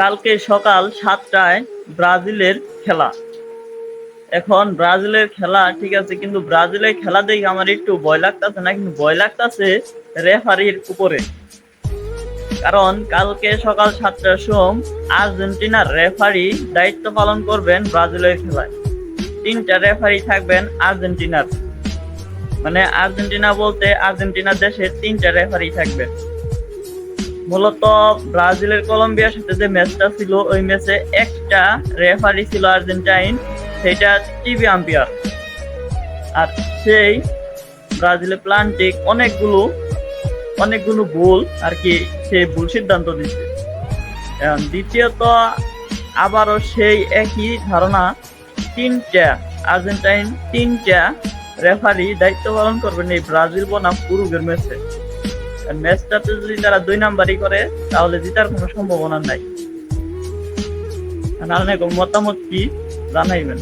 কালকে সকাল সাতটায় ব্রাজিলের খেলা। এখন ব্রাজিলের খেলা, ঠিক আছে, কিন্তু ব্রাজিলের খেলা দেখে আমার একটু ভয় লাগতেছে না, কিন্তু ভয় লাগতেছে রেফারির উপরে। কারণ কালকে সকাল সাতটার সময় আর্জেন্টিনার রেফারি দায়িত্ব পালন করবেন ব্রাজিলের খেলায়। তিনটা রেফারি থাকবেন আর্জেন্টিনার। মানে আর্জেন্টিনা বলতে আর্জেন্টিনা দেশের তিনটা রেফারি থাকবে। মূলত ব্রাজিলের কলম্বিয়ার সাথে যে ম্যাচটা ছিল, ওই ম্যাচে একটা রেফারি ছিল আর্জেন্টাইন সেটা টিভি আম্পিয়ার। আর সেই ব্রাজিলের প্লান্টিক অনেকগুলো অনেকগুলো ভুল আর কি সে ভুল সিদ্ধান্ত দিচ্ছে দ্বিতীয়ত, আবারও সেই একই ধারণা, তিনটা আর্জেন্টাইন, তিনটা রেফারি দায়িত্ব পালন করবেন এই ব্রাজিল বনাম উরুগের ম্যাচে। ম্যাচটাতে যদি তারা দুই নাম্বারই করে, তাহলে জিতার কোনো সম্ভাবনা নাই। আপনার মতামত কি? জানাইবেন।